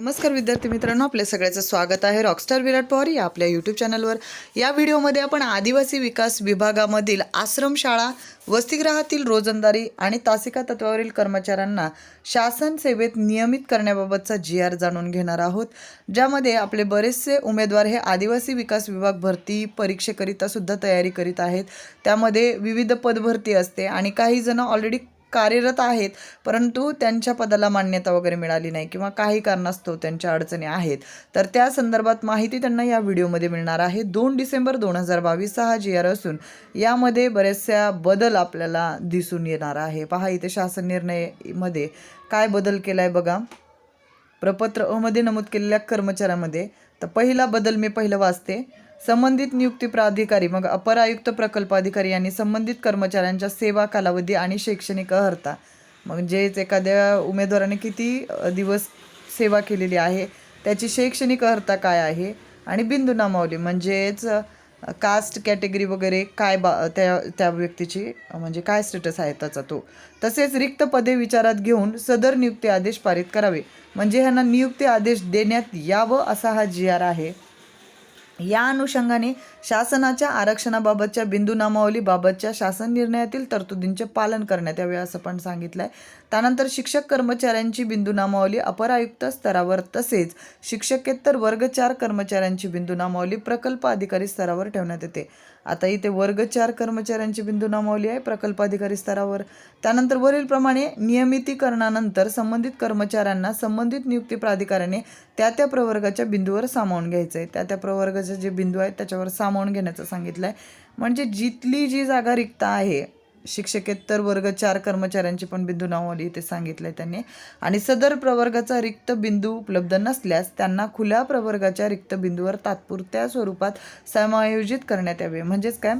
नमस्कार विद्यार्थी मित्रांनो आपल्या सगळ्याचं स्वागत आहे रॉकस्टार विराट पवार या आपल्या यूट्यूब चॅनलवर या व्हिडिओमध्ये आपण आदिवासी विकास विभागामधील आश्रमशाळा वसतिगृहातील रोजंदारी आणि तासिका तत्वावरील कर्मचाऱ्यांना शासन सेवेत नियमित करण्याबाबतचा जी आर जाणून घेणार आहोत ज्यामध्ये आपले बरेचसे उमेदवार हे आदिवासी विकास विभाग भरती परीक्षेकरिता सुद्धा तयारी करीत आहेत. त्यामध्ये विविध पदभरती असते आणि काही जण ऑलरेडी कार्यरत आहेत परंतु त्यांच्या पदाला मान्यता वगैरे मिळाली नाही किंवा काही कारणास्तव त्यांच्या अडचणी आहेत. तर त्या संदर्भात माहिती त्यांना या व्हिडिओमध्ये मिळणार आहे. दोन डिसेंबर दोन हजार बावीस हा जी आर असून यामध्ये बऱ्याचशा बदल आपल्याला दिसून येणार आहे. पहा इथे शासन निर्णयमध्ये काय बदल केला आहे बघा. प्रपत्र अमध्ये नमूद केलेल्या कर्मचाऱ्यामध्ये तर पहिला बदल मी पहिलं वाचते. संबंधित नियुक्ती प्राधिकारी मग अपर आयुक्त प्रकल्प अधिकारी यांनी संबंधित कर्मचाऱ्यांच्या सेवा कालावधी आणि शैक्षणिक अर्हता म्हणजेच एखाद्या उमेदवाराने किती दिवस सेवा केलेली आहे त्याची शैक्षणिक अर्हता काय आहे आणि बिंदू नामावली. म्हणजेच कास्ट कॅटेगरी वगैरे काय बा त्या त्या व्यक्तीची म्हणजे काय स्टेटस आहे त्याचा तो. तसेच रिक्त पदे विचारात घेऊन सदर नियुक्ती आदेश पारित करावे. म्हणजे ह्यांना नियुक्ती आदेश देण्यात यावं असा हा जी आर आहे. या अनुषंगाने शासनाच्या आरक्षणाबाबतच्या बिंदू नामावलीबाबतच्या शासन निर्णयातील तरतुदींचे पालन करण्यात यावे असं पण सांगितलं आहे त्यानंतर शिक्षक कर्मचाऱ्यांची बिंदू नामावली अपर आयुक्त स्तरावर तसेच शिक्षकेतर वर्ग चार कर्मचाऱ्यांची बिंदू नामावली प्रकल्प अधिकारी स्तरावर ठेवण्यात येते. आता इथे वर्ग चार कर्मचाऱ्यांची बिंदू नामावली आहे प्रकल्प अधिकारी स्तरावर. त्यानंतर वरीलप्रमाणे नियमितीकरणानंतर संबंधित कर्मचाऱ्यांना संबंधित नियुक्ती प्राधिकाऱ्याने त्या त्या प्रवर्गाच्या बिंदूवर सामावून घ्यायचं आहे त्या त्या प्रवर्गाचे जे बिंदू आहेत त्याच्यावर सामावून घेण्याचं सांगितलं आहे म्हणजे जिथली जी जागा रिक्त आहे शिक्षकेतर वर्ग चार कर्मचाऱ्यांची पण बिंदू नावावली इथे सांगितलं आहे त्यांनी. आणि सदर प्रवर्गाचा रिक्त बिंदू उपलब्ध नसल्यास त्यांना खुल्या प्रवर्गाच्या रिक्त बिंदूवर तात्पुरत्या स्वरूपात समायोजित करण्यात यावे. म्हणजेच काय?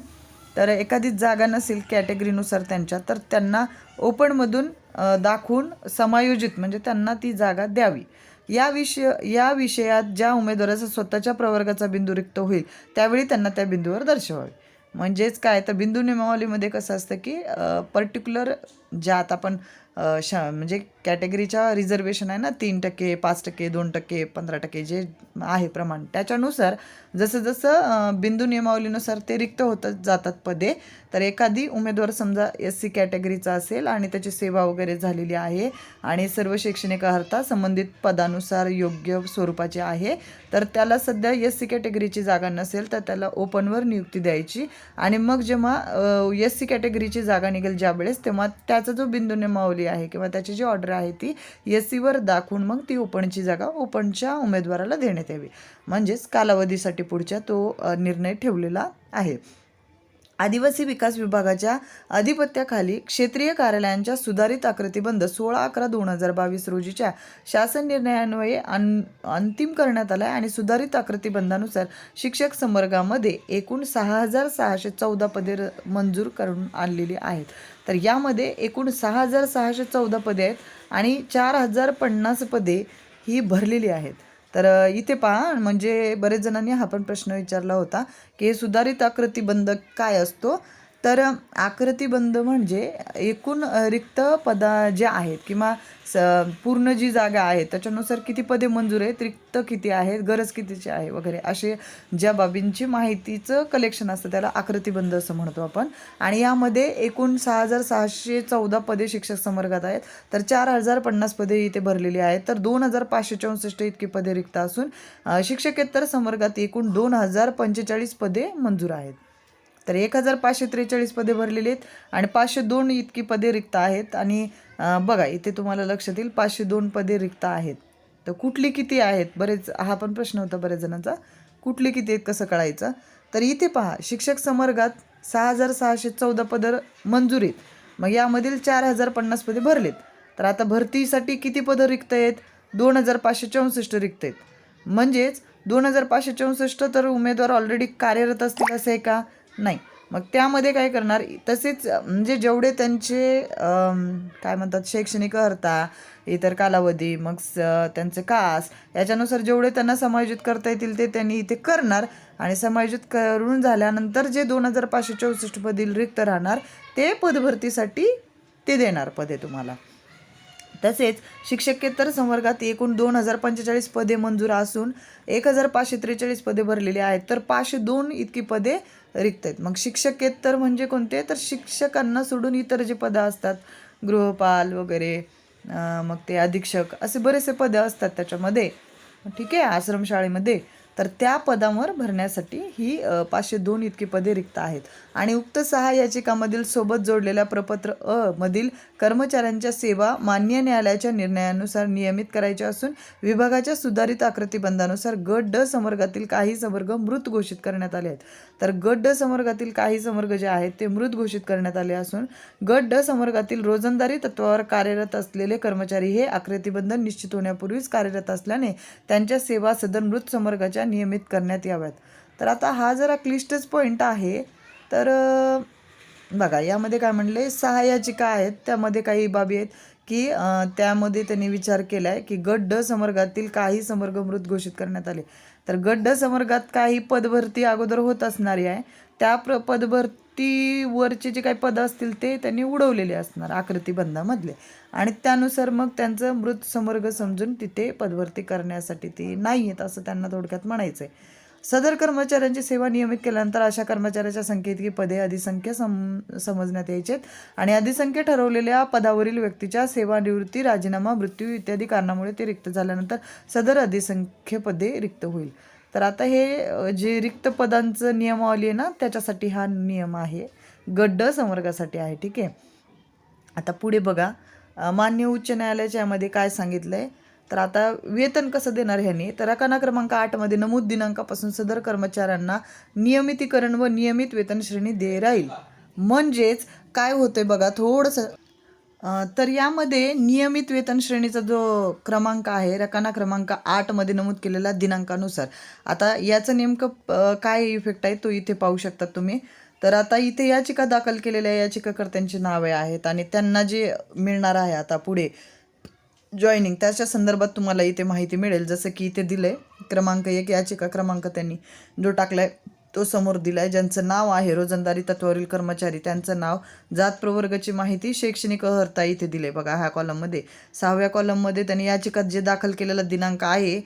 तर एखादी जागा नसेल कॅटेगरीनुसार त्यांच्या तर त्यांना ओपनमधून दाखवून समायोजित म्हणजे त्यांना ती जागा द्यावी. या विषय या विषयात ज्या उमेदवाराचा स्वतःच्या प्रवर्गाचा बिंदू रिक्त होईल त्यावेळी त्यांना त्या बिंदूवर दर्शवावे. म्हणजेच काय? तर बिंदू नियमावलीमध्ये कसं असतं की पर्टिक्युलर ज्या आता आपण श शा म्हणजे कॅटेगरीच्या रिझर्वेशन आहे ना तीन टक्के पाच टक्के दोन टक्के पंधरा टक्के जे आहे प्रमाण. त्याच्यानुसार जसं जसं बिंदू नियमावलीनुसार ते रिक्त होतं जातात पदे तर एखादी उमेदवार समजा एस सी कॅटेगरीचा असेल आणि त्याची सेवा वगैरे झालेली आहे आणि सर्व शैक्षणिक अर्हता संबंधित पदानुसार योग्य स्वरूपाचे आहे तर त्याला सध्या एस सी कॅटेगरीची जागा नसेल तर त्याला ओपनवर नियुक्ती द्यायची. आणि मग जेव्हा एस सी कॅटेगरीची जागा निघेल ज्यावेळेस तेव्हा त्याचा जो बिंदू नियमावली आहे किंवा त्याची जी ऑर्डर आहे ती. एस सीवर दाखवून मग ती ओपनची जागा ओपनच्या उमेदवाराला देण्यात यावी. म्हणजेच कालावधीसाठी पुढच्या तो निर्णय ठेवलेला आहे. आदिवासी विकास विभागाच्या अधिपत्याखाली क्षेत्रीय कार्यालयांच्या सुधारित आकृतीबंध सोळा अकरा दोन हजार बावीस रोजीच्या शासन निर्णयान्वये अन अंतिम करण्यात आला आहे आणि सुधारित आकृतीबंधानुसार शिक्षक संवर्गामध्ये एकूण सहा हजार सहाशे चौदा पदे र- मंजूर करून आणलेली आहेत. तर यामध्ये एकूण सहा हजार सहाशे चौदा पदे आहेत आणि चार हजार पन्नास पदे ही भरलेली आहेत. तर इथे पहा म्हणजे बरेच जणांनी हा पण प्रश्न विचारला होता की हे सुधारित आकृतीबंधक काय असतो? तर अ, आकृतीबंध म्हणजे एकूण रिक्त पदा जे आहेत किंवा स पूर्ण जी जागा आहे त्याच्यानुसार किती पदे मंजूर आहेत रिक्त किती आहेत गरज कितीची आहे वगैरे असे ज्या बाबींची माहितीचं कलेक्शन असतं त्याला आकृतीबंध असं म्हणतो आपण. आणि यामध्ये एकूण सहा हजार सहाशे चौदा पदे शिक्षक संवर्गात आहेत. तर चार हजार पन्नास पदे इथे भरलेली आहेत. तर दोन हजार पाचशे चौसष्ट इतकी पदे रिक्त असून शिक्षकेतर संवर्गात एकूण दोन हजार पंचेचाळीस पदे मंजूर आहेत. तर एक हजार पाचशे त्रेचाळीस पदे भरलेली आहेत आणि पाचशे दोन इतकी पदे रिक्त आहेत. आणि बघा इथे तुम्हाला लक्षात येईल पाचशे दोन पदे रिक्त आहेत. तर कुठली किती आहेत? बरेच हा पण प्रश्न होता बऱ्याच जणांचा. कुठली किती आहेत कसं कळायचं? तर इथे पहा शिक्षक संवर्गात सहा हजार सहाशे चौदा पदं मंजूर आहेत. मग यामधील चार हजार पन्नास पदे भरलेत. तर आता भरतीसाठी किती पदं रिक्त आहेत? दोन हजार पाचशे चौसष्ट रिक्त आहेत. म्हणजेच दोन हजार पाचशे चौसष्ट तर उमेदवार ऑलरेडी कार्यरत असतील असं आहे का? नाही. मग त्यामध्ये काय करणार? तसेच म्हणजे जेवढे त्यांचे काय म्हणतात शैक्षणिक अर्था इतर कालावधी मग स त्यांचे कास याच्यानुसार जेवढे त्यांना समायोजित करता येतील ते त्यांनी इथे करणार. आणि समायोजित करून झाल्यानंतर जे दोन हजार पाचशे चौसष्ट पदील रिक्त राहणार ते पदभरतीसाठी ते देणार पदे तुम्हाला. तसेच शिक्षकेतर संवर्गात एकूण दोन हजार पंचेचाळीस पदे मंजूर असून एक हजार पाचशे त्रेचाळीस पदे भरलेली आहेत. तर पाचशे दोन इतकी पदे रिक्त आहेत. मग शिक्षकेतर म्हणजे कोणते? तर शिक्षकांना सोडून इतर जे पदं असतात गृहपाल वगैरे मग ते अधीक्षक असे बरेचसे पदं असतात त्याच्यामध्ये. ठीक आहे? आश्रमशाळेमध्ये. तर त्या पदांवर भरण्यासाठी ही पाचशे दोन इतकी पदे रिक्त आहेत. आणि उक्त सहा याचिकामधील सोबत जोडलेल्या प्रपत्र अ मधील कर्मचाऱ्यांच्या सेवा मान्य न्यायालयाच्या निर्णयानुसार नियमित करायच्या असून विभागाच्या सुधारित आकृतीबंधानुसार गट ड संवर्गातील काही संवर्ग मृत घोषित करण्यात आले आहेत. तर गट ड संवर्गातील काही संवर्ग जे आहेत ते मृत घोषित करण्यात आले असून गट ड संवर्गातील रोजंदारी तत्वावर कार्यरत असलेले कर्मचारी हे आकृतीबंध निश्चित होण्यापूर्वीच कार्यरत असल्याने त्यांच्या सेवा सदन मृत संवर्गाच्या नियमित करण्यात याव्यात. तर आता हा जरा क्लिष्टच पॉईंट आहे. तर बघा यामध्ये काय म्हणले सहा याचिका आहेत. त्यामध्ये काही बाबी आहेत की त्यामध्ये त्यांनी विचार केला आहे की गट ड संवर्गातील काही संवर्ग मृत घोषित करण्यात आले. तर गट ड संवर्गात काही पदभरती अगोदर होत असणारी आहे. त्या प्र पदभरतीवरचे जे काही पदं असतील ते त्यांनी उडवलेले असणार आकृतीबंधामधले. आणि त्यानुसार मग त्यांचं मृत समर्ग समजून तिथे पदवर्ती करण्यासाठी ती नाही आहेत असं त्यांना थोडक्यात म्हणायचं आहे सदर कर्मचाऱ्यांची सेवा नियमित केल्यानंतर अशा कर्मचाऱ्याच्या संख्येइतकी पदे अधिसंख्य सम समजण्यात यायचेत आणि अधिसंख्य ठरवलेल्या पदावरील व्यक्तीच्या सेवानिवृत्ती राजीनामा मृत्यू इत्यादी कारणामुळे ते रिक्त झाल्यानंतर सदर अधिसंख्य पदे रिक्त होईल. तर आता हे जे रिक्त पदांचं नियमावली आहे ना त्याच्यासाठी हा नियम आहे. गड्ड संवर्गासाठी आहे ठीक आहे? आता पुढे बघा. मान्य उच्च न्यायालयाच्या यामध्ये काय सांगितलं आहे तर आता वेतन कसं देणार ह्यांनी? तर रकाना क्रमांक आठमध्ये नमूद दिनांकापासून सदर कर्मचाऱ्यांना नियमितीकरण व नियमित वेतन श्रेणी दे राहील. म्हणजेच काय होतंय बघा थोडंसं तर यामध्ये नियमित वेतन श्रेणीचा जो क्रमांक आहे रकाना क्रमांक आठमध्ये नमूद केलेला दिनांकानुसार. आता याचं नेमकं काय इफेक्ट आहे तो इथे पाहू शकता तुम्ही. तर आता इथे याचिका दाखल केलेल्या याचिकाकर्त्यांची नावे आहेत आणि त्यांना जे मिळणार आहे आता पुढे जॉईनिंग त्याच्या संदर्भात तुम्हाला इथे माहिती मिळेल. जसं की इथे दिलंय क्रमांक एक याचिका क्रमांक त्यांनी जो टाकला आहे तो समोर दिला आहे ज्यांचं नाव आहे रोजंदारी तत्वावरील कर्मचारी त्यांचं नाव जात प्रवर्गाची माहिती शैक्षणिक अहर्ता इथे दिले बघा ह्या कॉलममध्ये. सहाव्या कॉलममध्ये त्यांनी याचिकात जे दाखल केलेला दिनांक आहे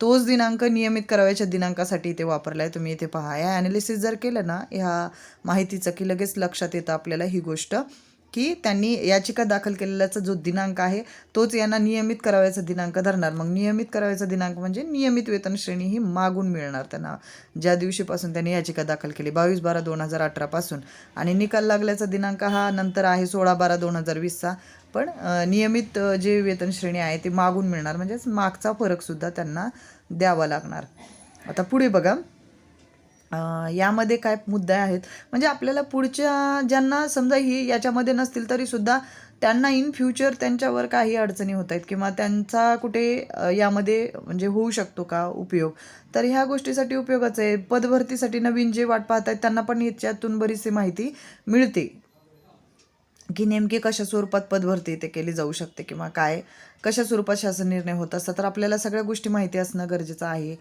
तोच दिनांक नियमित करावयाच्या दिनांकासाठी इथे वापरला आहे तुम्ही इथे पहा या ॲनालिसिस जर केलं ना ह्या माहितीचं की लगेच लक्षात येतं आपल्याला ही गोष्ट. की त्यांनी याचिका दाखल केलेल्याचा जो दिनांक आहे तोच यांना नियमित करावयाचा दिनांक धरणार. मग नियमित करावयाचा दिनांक म्हणजे नियमित वेतन श्रेणी ही मागून मिळणार त्यांना. ज्या दिवशीपासून त्यांनी याचिका दाखल केली बावीस बारा दोन हजार अठरापासून आणि निकाल लागल्याचा दिनांक हा नंतर आहे सोळा बारा दोन हजार वीसचा. पण नियमित जे वेतन श्रेणी आहे ते मागून मिळणार. म्हणजेच मागचा फरकसुद्धा त्यांना द्यावा लागणार. आता पुढे बघा. यामध्ये काय मुद्दे आहेत? म्हणजे आपल्याला पुढच्या ज्यांना समजा ही याच्यामध्ये नसतील तरीसुद्धा त्यांना इन फ्युचर त्यांच्यावर काही अडचणी होत आहेत किंवा त्यांचा कुठे यामध्ये म्हणजे होऊ शकतो का उपयोग? तर ह्या गोष्टीसाठी उपयोगाचं आहे. पदभरतीसाठी नवीन जे वाट पाहत आहेत त्यांना पण याच्यातून बरीचशी माहिती मिळते. की नेमकी कशा स्वरूपात पदभरती ते केली जाऊ शकते किंवा काय? कशा स्वरूपात शासन निर्णय होत असतात? तर आपल्याला सगळ्या गोष्टी माहिती असणं गरजेचं आहे.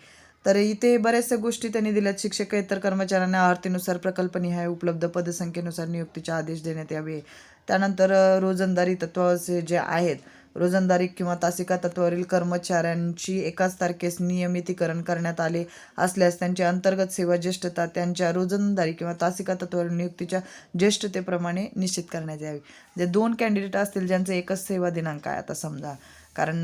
तर इथे बऱ्याचशा गोष्टी त्यांनी दिल्यात. शिक्षकेतर कर्मचाऱ्यांना आरतीनुसार प्रकल्पनिहाय उपलब्ध पदसंख्येनुसार नियुक्तीचे आदेश देण्यात यावे. त्यानंतर रोजंदारी तत्वाचे जे आहेत रोजंदारी किंवा तासिका तत्वावरील कर्मचाऱ्यांची एकाच तारखेस नियमितीकरण करण्यात आले असल्यास त्यांची अंतर्गत सेवा ज्येष्ठता त्यांच्या रोजंदारी किंवा तासिका तत्वावरील नियुक्तीच्या ज्येष्ठतेप्रमाणे निश्चित करण्यात यावी. जे दोन कॅन्डिडेट असतील ज्यांचे एकच सेवा दिनांक आहे आता समजा. कारण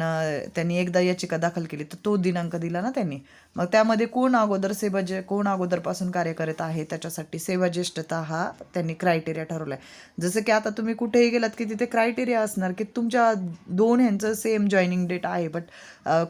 त्यांनी एकदा याचिका दाखल केली तर तो दिनांक दिला ना त्यांनी. मग त्यामध्ये कोण अगोदर सेवा जे कोण अगोदरपासून कार्य करत आहे त्याच्यासाठी सेवा ज्येष्ठता हा त्यांनी क्रायटेरिया ठरवला आहे जसं की आता तुम्ही कुठेही गेलात की तिथे क्रायटेरिया असणार की तुमच्या दोन ह्यांचं सेम जॉईनिंग डेट आहे बट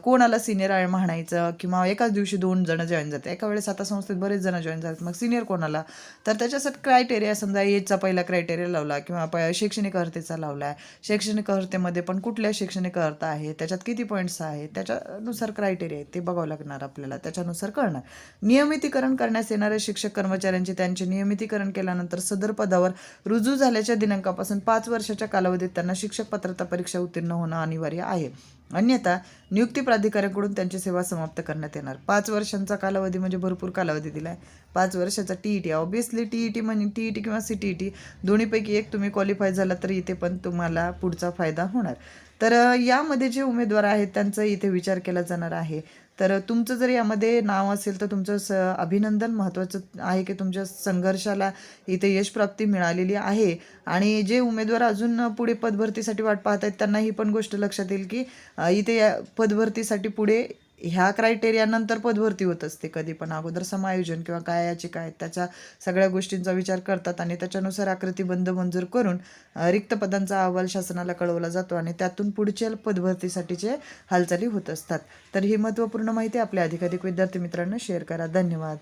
कोणाला सिनियर आहे म्हणायचं किंवा एकाच दिवशी दोन जण जॉईन जाते एका वेळेस आता संस्थेत बरेच जण जॉईन झातात मग सिनियर कोणाला? तर त्याच्यासाठी क्रायटेरिया समजा एजचा पहिला क्रायटेरिया लावला किंवा प शैक्षणिक अर्हतेचा लावला आहे शैक्षणिक अर्हतेमध्ये पण कुठल्या शैक्षणिक अर्हता आहे त्याच्यात किती पॉईंट्स आहेत त्याच्यानुसार क्रायटेरिया आहेत ते बघावं लागणार आपल्याला त्याच्यानुसार कळणार. नियमितीकरण करण्यास येणाऱ्या शिक्षक कर्मचाऱ्यांचे त्यांचे नियमितीकरण केल्यानंतर सदर पदावर रुजू झाल्याच्या दिनांकापासून पाच वर्षाच्या कालावधीत त्यांना शिक्षक पात्रता परीक्षा उत्तीर्ण होणं अनिवार्य आहे. अन्यथा नियुक्ती प्राधिकाऱ्याकडून त्यांची सेवा समाप्त करण्यात येणार. पाच वर्षांचा कालावधी म्हणजे भरपूर कालावधी दिला आहे पाच वर्षाचा T E T obviously T E T म्हणजे टी ई टी किंवा सी टी ई टी दोन्हीपैकी एक तुम्ही क्वालिफाय झाला तर इथे पण तुम्हाला पुढचा फायदा होणार. तर यामध्ये जे उमेदवार आहेत त्यांचा इथे विचार केला जाणार आहे. तर तुमचं जर यामध्ये नाव असेल तर तुमचं स अभिनंदन महत्त्वाचं आहे की तुमच्या संघर्षाला इथे यशप्राप्ती मिळालेली आहे. आणि जे उमेदवार अजून पुढे पदभरतीसाठी वाट पाहत आहेत त्यांना ही पण गोष्ट लक्षात येईल की इथे या पदभरतीसाठी पुढे ह्या क्रायटेरियानंतर पदभरती होत असते कधी पण. अगोदर समायोजन किंवा काय याची काय त्याच्या सगळ्या गोष्टींचा विचार करतात आणि त्याच्यानुसार आकृतीबंध मंजूर करून रिक्त पदांचा अहवाल शासनाला कळवला जातो आणि त्यातून पुढच्या पदभरतीसाठीचे हालचाली होत असतात. तर ही महत्त्वपूर्ण माहिती आपल्या अधिकाधिक विद्यार्थी मित्रांना शेअर करा. धन्यवाद.